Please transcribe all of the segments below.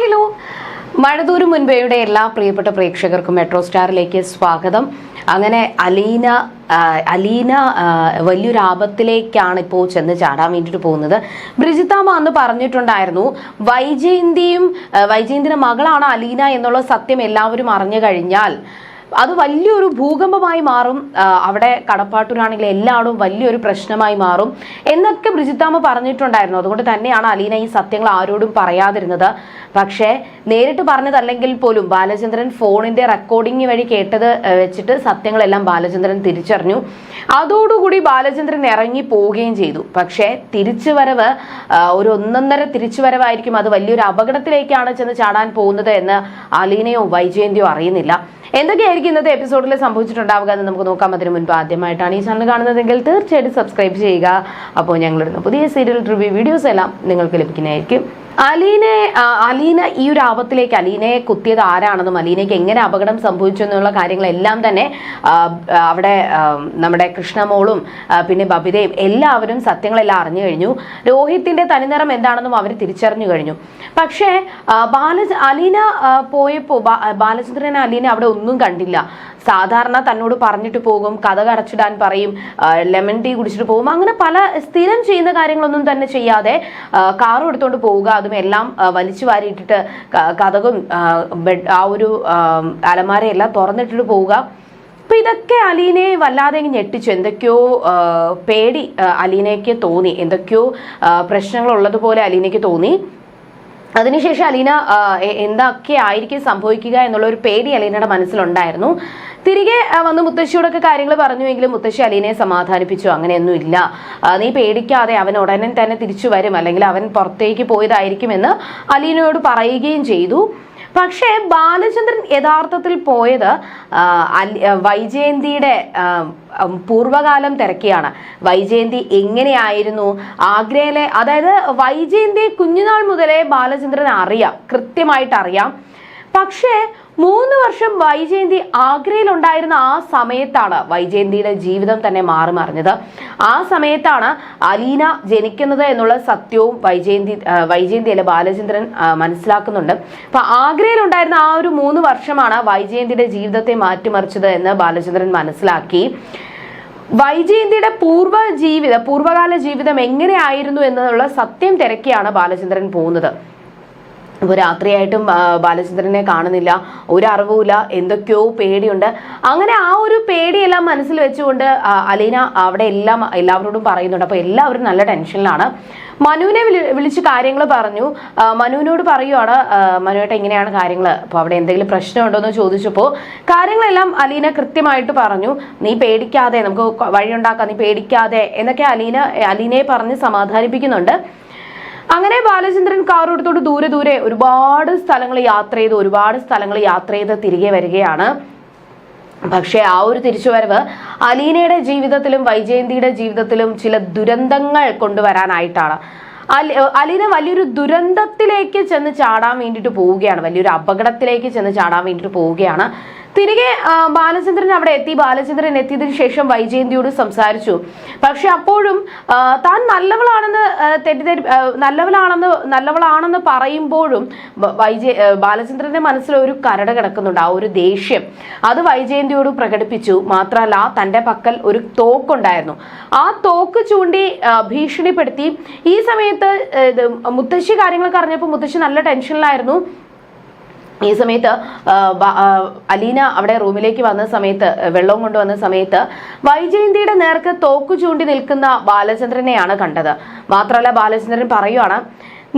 Hello. മഴതൂരു മുൻപേയുടെ എല്ലാ പ്രിയപ്പെട്ട പ്രേക്ഷകർക്കും മെട്രോ സ്റ്റാറിലേക്ക് സ്വാഗതം. അങ്ങനെ അലീന അലീന വലിയൊരു ആപത്തിലേക്കാണ് ഇപ്പോൾ ചെന്ന് ചാടാൻ വേണ്ടിയിട്ട് പോകുന്നത്. ബ്രിജിത്താമ അന്ന് പറഞ്ഞിട്ടുണ്ടായിരുന്നു വൈജയന്തിയും വൈജയന്തിയുടെ മകളാണ് അലീന എന്നുള്ള സത്യം എല്ലാവരും അറിഞ്ഞു കഴിഞ്ഞാൽ അത് വലിയൊരു ഭൂകമ്പമായി മാറും. അവിടെ കടപ്പാട്ടൂരാണെങ്കിൽ എല്ലായിടും വലിയൊരു പ്രശ്നമായി മാറും. എന്നൊക്കെ ബ്രിജിത്താമ്മ പറഞ്ഞിട്ടുണ്ടായിരുന്നു. അതുകൊണ്ട് തന്നെയാണ് അലീന ഈ സത്യങ്ങൾ ആരോടും പറയാതിരുന്നത്. പക്ഷേ നേരിട്ട് പറഞ്ഞതല്ലെങ്കിൽ പോലും ബാലചന്ദ്രൻ ഫോണിന്റെ റെക്കോർഡിംഗ് വഴി കേട്ടത് വെച്ചിട്ട് സത്യങ്ങളെല്ലാം ബാലചന്ദ്രൻ തിരിച്ചറിഞ്ഞു. അതോടുകൂടി ബാലചന്ദ്രൻ ഇറങ്ങി പോവുകയും ചെയ്തു. പക്ഷേ തിരിച്ചുവരവ് വരവ് ഒരു ഒന്നൊന്നര തിരിച്ചുവരവായിരിക്കും. അത് വലിയൊരു അപകടത്തിലേക്കാണ് ചെന്ന് ചാടാൻ പോകുന്നത് എന്ന് അലീനയോ വൈജയന്തിയോ അറിയുന്നില്ല. എന്തൊക്കെയായിരിക്കും ഇന്നത്തെ എപ്പിസോഡിൽ സംഭവിച്ചിട്ടുണ്ടാവുക എന്ന് നമുക്ക് നോക്കാം. അതിന് മുൻപ് ആദ്യമായിട്ടാണ് ഈ ചാനൽ കാണുന്നതെങ്കിൽ തീർച്ചയായിട്ടും സബ്സ്ക്രൈബ് ചെയ്യുക. അപ്പോൾ ഞങ്ങളിടുന്ന പുതിയ സീരിയൽ റിവ്യൂ വീഡിയോസ് എല്ലാം നിങ്ങൾക്ക് ലഭിക്കുന്നതായിരിക്കും. അലീനെ അലീന ഈ ഒരു ആപത്തിലേക്ക് അലീനയെ കുത്തിയത് ആരാണെന്നും അലീനയ്ക്ക് എങ്ങനെ അപകടം സംഭവിച്ചു എന്നുള്ള കാര്യങ്ങളെല്ലാം തന്നെ അവിടെ നമ്മുടെ കൃഷ്ണമോളും പിന്നെ ബബിതയും എല്ലാവരും സത്യങ്ങളെല്ലാം അറിഞ്ഞു കഴിഞ്ഞു. രോഹിത്തിന്റെ തനിനിറം എന്താണെന്നും അവർ തിരിച്ചറിഞ്ഞു കഴിഞ്ഞു. പക്ഷേ ബാല അലീന പോയപ്പോൾ പോയപ്പോ ബാലചന്ദ്രൻ അലീന അവിടെ ഒന്നും കണ്ടില്ല. സാധാരണ തന്നോട് പറഞ്ഞിട്ട് പോകും കഥ കടച്ചിടാൻ പറയും ലെമൺ ടീ കുടിച്ചിട്ട് പോകും അങ്ങനെ പല സ്ഥിരം ചെയ്യുന്ന കാര്യങ്ങളൊന്നും തന്നെ ചെയ്യാതെ കാറും എടുത്തുകൊണ്ട് പോവുക അതും എല്ലാം ആ, വലിച്ചു വാരിയിട്ടിട്ട് കഥകും ആ, ഒരു അലമാരയെല്ലാം തുറന്നിട്ടിട്ട് പോവുക. അപ്പൊ ഇതൊക്കെ അലീനയെ വല്ലാതെ ഞെട്ടിച്ചു. എന്തൊക്കെയോ പേടി അലീനയ്ക്ക് തോന്നി. എന്തൊക്കെയോ പ്രശ്നങ്ങളുള്ളതുപോലെ അലീനയ്ക്ക് തോന്നി. അതിനുശേഷം അലീന എന്തൊക്കെ ആയിരിക്കും സംഭവിക്കുക എന്നുള്ള ഒരു പേടി അലീനയുടെ മനസ്സിലുണ്ടായിരുന്നു. തിരികെ വന്ന് മുത്തശ്ശിയോടൊക്കെ കാര്യങ്ങൾ പറഞ്ഞുവെങ്കിലും മുത്തശ്ശി അലീനയെ സമാധാനിപ്പിച്ചു. അങ്ങനെയൊന്നും ഇല്ല നീ പേടിക്കാതെ അവൻ ഉടനെ തന്നെ തിരിച്ചു വരും. അല്ലെങ്കിൽ അവൻ പുറത്തേക്ക് പോയതായിരിക്കുമെന്ന് അലീനയോട് പറയുകയും ചെയ്തു. പക്ഷേ ബാലചന്ദ്രൻ യഥാർത്ഥത്തിൽ പോയത് വൈജയന്തിയുടെ പൂർവകാലം തിരക്കിയാണ്. വൈജയന്തി എങ്ങനെയായിരുന്നു? ആഗ്രയിലെ അതായത് വൈജയന്തി കുഞ്ഞുനാൾ മുതലേ ബാലചന്ദ്രൻ അറിയാം കൃത്യമായിട്ട് അറിയാം പക്ഷേ മൂന്ന് വർഷം വൈജയന്തി ആഗ്രയിൽ ഉണ്ടായിരുന്ന ആ സമയത്താണ് വൈജയന്തിയുടെ ജീവിതം തന്നെ മാറി മറിഞ്ഞത്. ആ സമയത്താണ് അലീന ജനിക്കുന്നത് എന്നുള്ള സത്യവും വൈജയന്തി വൈജയന്തി അല്ലെ ബാലചന്ദ്രൻ മനസ്സിലാക്കുന്നുണ്ട്. അപ്പൊ ആഗ്രയിൽ ഉണ്ടായിരുന്ന ആ ഒരു മൂന്ന് വർഷമാണ് വൈജയന്തിയുടെ ജീവിതത്തെ മാറ്റിമറിച്ചത് എന്ന് ബാലചന്ദ്രൻ മനസ്സിലാക്കി. വൈജയന്തിയുടെ പൂർവ ജീവിത പൂർവകാല ജീവിതം എങ്ങനെയായിരുന്നു എന്നുള്ള സത്യം തിരക്കിയാണ് ബാലചന്ദ്രൻ പോകുന്നത് ഇപ്പോൾ രാത്രിയായിട്ടും ബാലചന്ദ്രനെ കാണുന്നില്ല. ഒരു എന്തൊക്കെയോ പേടിയുണ്ട്. അങ്ങനെ ആ ഒരു പേടിയെല്ലാം മനസ്സിൽ വെച്ചുകൊണ്ട് അലീന അവിടെ എല്ലാം എല്ലാവരോടും പറയുന്നുണ്ട്. അപ്പോൾ എല്ലാവരും നല്ല ടെൻഷനിലാണ്. മനുവിനെ വിളി വിളിച്ച് കാര്യങ്ങൾ പറഞ്ഞു. മനുവിനോട് പറയുവാണ് മനുവേട്ട ഇങ്ങനെയാണ് കാര്യങ്ങൾ. അപ്പോൾ അവിടെ എന്തെങ്കിലും പ്രശ്നമുണ്ടോ എന്ന് ചോദിച്ചപ്പോൾ കാര്യങ്ങളെല്ലാം അലീന കൃത്യമായിട്ട് പറഞ്ഞു. നീ പേടിക്കാതെ നമുക്ക് വഴിയുണ്ടാക്കാം നീ പേടിക്കാതെ എന്നൊക്കെ അലീന അലീനയെ പറഞ്ഞ് സമാധാനിപ്പിക്കുന്നുണ്ട്. അങ്ങനെ ബാലചന്ദ്രൻ കാർ ദൂരെ ദൂരെ ഒരുപാട് സ്ഥലങ്ങൾ യാത്ര ചെയ്ത് ഒരുപാട് സ്ഥലങ്ങൾ യാത്ര ചെയ്ത് തിരികെ വരികയാണ്. പക്ഷേ ആ ഒരു തിരിച്ചുവരവ് അലീനയുടെ ജീവിതത്തിലും വൈജയന്തിയുടെ ജീവിതത്തിലും ചില ദുരന്തങ്ങൾ കൊണ്ടുവരാനായിട്ടാണ്. അലി- അലീന വലിയൊരു ദുരന്തത്തിലേക്ക് ചെന്ന് ചാടാൻ വേണ്ടിയിട്ട് പോവുകയാണ് വലിയൊരു അപകടത്തിലേക്ക് ചെന്ന് ചാടാൻ വേണ്ടിയിട്ട് പോവുകയാണ്. തിരികെ ബാലചന്ദ്രൻ അവിടെ എത്തി. ബാലചന്ദ്രൻ എത്തിയതിനു ശേഷം വൈജയന്തിയോട് സംസാരിച്ചു. പക്ഷെ അപ്പോഴും താൻ നല്ലവളാണെന്ന് തെറ്റിദ്ധരി നല്ലവളാണെന്ന് നല്ലവളാണെന്ന് പറയുമ്പോഴും വൈജയ ബാലചന്ദ്രന്റെ മനസ്സിൽ ഒരു കരട് കിടക്കുന്നുണ്ട് ആ ഒരു ദേഷ്യം. അത് വൈജയന്തിയോട് പ്രകടിപ്പിച്ചു. മാത്രമല്ല തന്റെ പക്കൽ ഒരു തോക്കുണ്ടായിരുന്നു. ആ തോക്ക് ചൂണ്ടി ഭീഷണിപ്പെടുത്തി. ഈ സമയത്ത് മുത്തശ്ശി കാര്യങ്ങളൊക്കെ അറിഞ്ഞപ്പോൾ മുത്തശ്ശി നല്ല ടെൻഷനിലായിരുന്നു. ഈ സമയത്ത് അലീന അവിടെ റൂമിലേക്ക് വന്ന സമയത്ത് വെള്ളം കൊണ്ടുവന്ന സമയത്ത് വൈജയന്തിയുടെ നേർക്ക് തോക്കു ചൂണ്ടി നിൽക്കുന്ന ബാലചന്ദ്രനെയാണ് കണ്ടത്. മാത്രമല്ല ബാലചന്ദ്രൻ പറയുവാണ്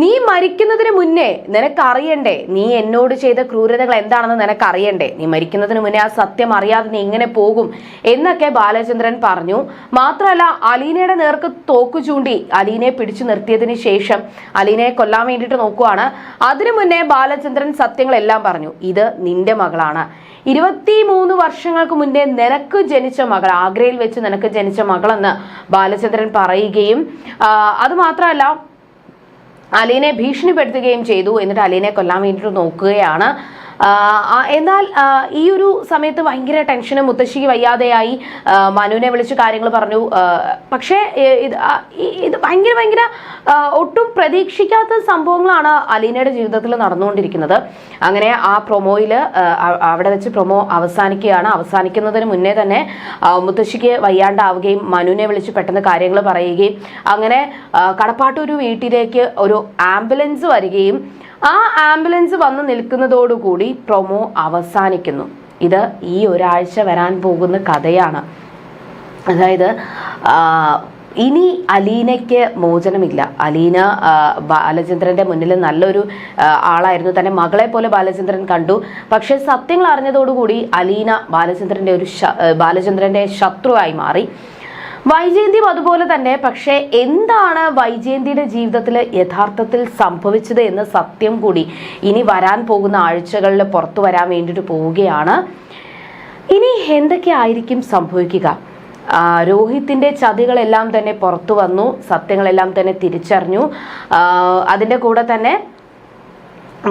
നീ മരിക്കുന്നതിന് മുന്നേ നിനക്കറിയണ്ടേ? നീ എന്നോട് ചെയ്ത ക്രൂരതകൾ എന്താണെന്ന് നിനക്കറിയണ്ടേ? നീ മരിക്കുന്നതിന് മുന്നേ ആ സത്യം അറിയാതെ നീ ഇങ്ങനെ പോകും എന്നൊക്കെ ബാലചന്ദ്രൻ പറഞ്ഞു. മാത്രമല്ല അലീനയുടെ നേർക്ക് തോക്കു ചൂണ്ടി അലീനയെ പിടിച്ചു നിർത്തിയതിന് ശേഷം അലീനയെ കൊല്ലാൻ വേണ്ടിയിട്ട് നോക്കുവാണ്. അതിനു മുന്നേ ബാലചന്ദ്രൻ സത്യങ്ങളെല്ലാം പറഞ്ഞു. ഇത് നിന്റെ മകളാണ്. ഇരുപത്തി മൂന്ന് വർഷങ്ങൾക്ക് മുന്നേ നിനക്ക് ജനിച്ച മകൾ ആഗ്രയിൽ വെച്ച് നിനക്ക് ജനിച്ച മകളെന്ന് ബാലചന്ദ്രൻ പറയുകയും അത് മാത്രമല്ല അലീനെ ഭീഷണിപ്പെടുത്തുകയും ചെയ്തു. എന്നിട്ട് അലീനെ കൊല്ലാൻ വേണ്ടിയിട്ട് നോക്കുകയാണ്. എന്നാൽ ഈ ഒരു സമയത്ത് ഭയങ്കര ടെൻഷനും മുത്തശ്ശിക്ക് വയ്യാതെയായി. മനുവിനെ വിളിച്ച് കാര്യങ്ങൾ പറഞ്ഞു. പക്ഷേ ഇത് ഇത് ഭയങ്കര ഭയങ്കര ഒട്ടും പ്രതീക്ഷിക്കാത്ത സംഭവങ്ങളാണ് അലീനയുടെ ജീവിതത്തിൽ നടന്നുകൊണ്ടിരിക്കുന്നത്. അങ്ങനെ ആ പ്രൊമോയിൽ അവിടെ വെച്ച് പ്രൊമോ അവസാനിക്കുകയാണ്. അവസാനിക്കുന്നതിന് മുന്നേ തന്നെ മുത്തശ്ശിക്ക് വയ്യാണ്ടാവുകയും മനുവിനെ വിളിച്ച് പെട്ടെന്ന് കാര്യങ്ങൾ പറയുകയും. അങ്ങനെ കടപ്പാട്ടൂർ വീട്ടിലേക്ക് ഒരു ആംബുലൻസ് വരികയും ആ ആംബുലൻസ് വന്ന് നിൽക്കുന്നതോടുകൂടി പ്രൊമോ അവസാനിക്കുന്നു. ഇത് ഈ ഒരാഴ്ച വരാൻ പോകുന്ന കഥയാണ്. അതായത് ഇനി അലീനയ്ക്ക് മോചനമില്ല. അലീന ബാലചന്ദ്രന്റെ മുന്നിൽ നല്ലൊരു ആളായിരുന്നു. തന്നെ മകളെ പോലെ ബാലചന്ദ്രൻ കണ്ടു. പക്ഷേ സത്യങ്ങൾ അറിഞ്ഞതോടുകൂടി അലീന ബാലചന്ദ്രന്റെ ഒരു ബാലചന്ദ്രന്റെ ശത്രുവായി മാറി. വൈജയന്തിയും അതുപോലെ തന്നെ പക്ഷേ എന്താണ് വൈജയന്തിയുടെ ജീവിതത്തിൽ യഥാർത്ഥത്തിൽ സംഭവിച്ചത് എന്ന സത്യം കൂടി ഇനി വരാൻ പോകുന്ന ആഴ്ചകളിൽ പുറത്തു വരാൻ വേണ്ടിയിട്ട് പോവുകയാണ്. ഇനി എന്തൊക്കെ ആയിരിക്കും സംഭവിക്കുക രോഹിത്തിന്റെ ചതികളെല്ലാം തന്നെ പുറത്തു വന്നു സത്യങ്ങളെല്ലാം തന്നെ തിരിച്ചറിഞ്ഞു. അതിന്റെ കൂടെ തന്നെ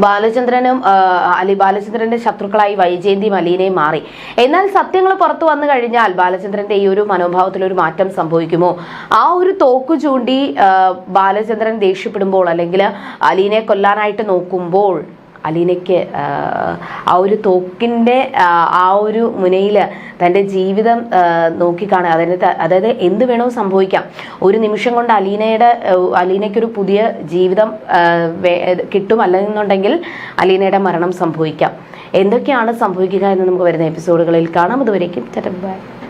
ബാലചന്ദ്രനും അല്ലെ അലി ബാലചന്ദ്രന്റെ ശത്രുക്കളായി വൈജയന്തി മലീനെ മാറി. എന്നാൽ സത്യങ്ങൾ പുറത്തു വന്നു കഴിഞ്ഞാൽ ബാലചന്ദ്രന്റെ ഈ ഒരു മനോഭാവത്തിൽ ഒരു മാറ്റം സംഭവിക്കുമോ? ആ ഒരു തോക്കു ചൂണ്ടി ബാലചന്ദ്രൻ ദേഷ്യപ്പെടുമ്പോൾ അല്ലെങ്കിൽ അലീനെ കൊല്ലാനായിട്ട് നോക്കുമ്പോൾ അലീനയ്ക്ക് ആ, ഒരു തോക്കിന്റെ ആ ഒരു മുനയിൽ തന്റെ ജീവിതം നോക്കിക്കാണുക. അതിന് അതായത് എന്ത് വേണോ സംഭവിക്കാം. ഒരു നിമിഷം കൊണ്ട് അലീനയുടെ അലീനയ്ക്കൊരു പുതിയ ജീവിതം കിട്ടും അല്ലെന്നുണ്ടെങ്കിൽ അലീനയുടെ മരണം സംഭവിക്കാം. എന്തൊക്കെയാണ് സംഭവിക്കുക എന്ന് നമുക്ക് വരുന്ന എപ്പിസോഡുകളിൽ കാണാം. അതുവരേക്കും ബൈ.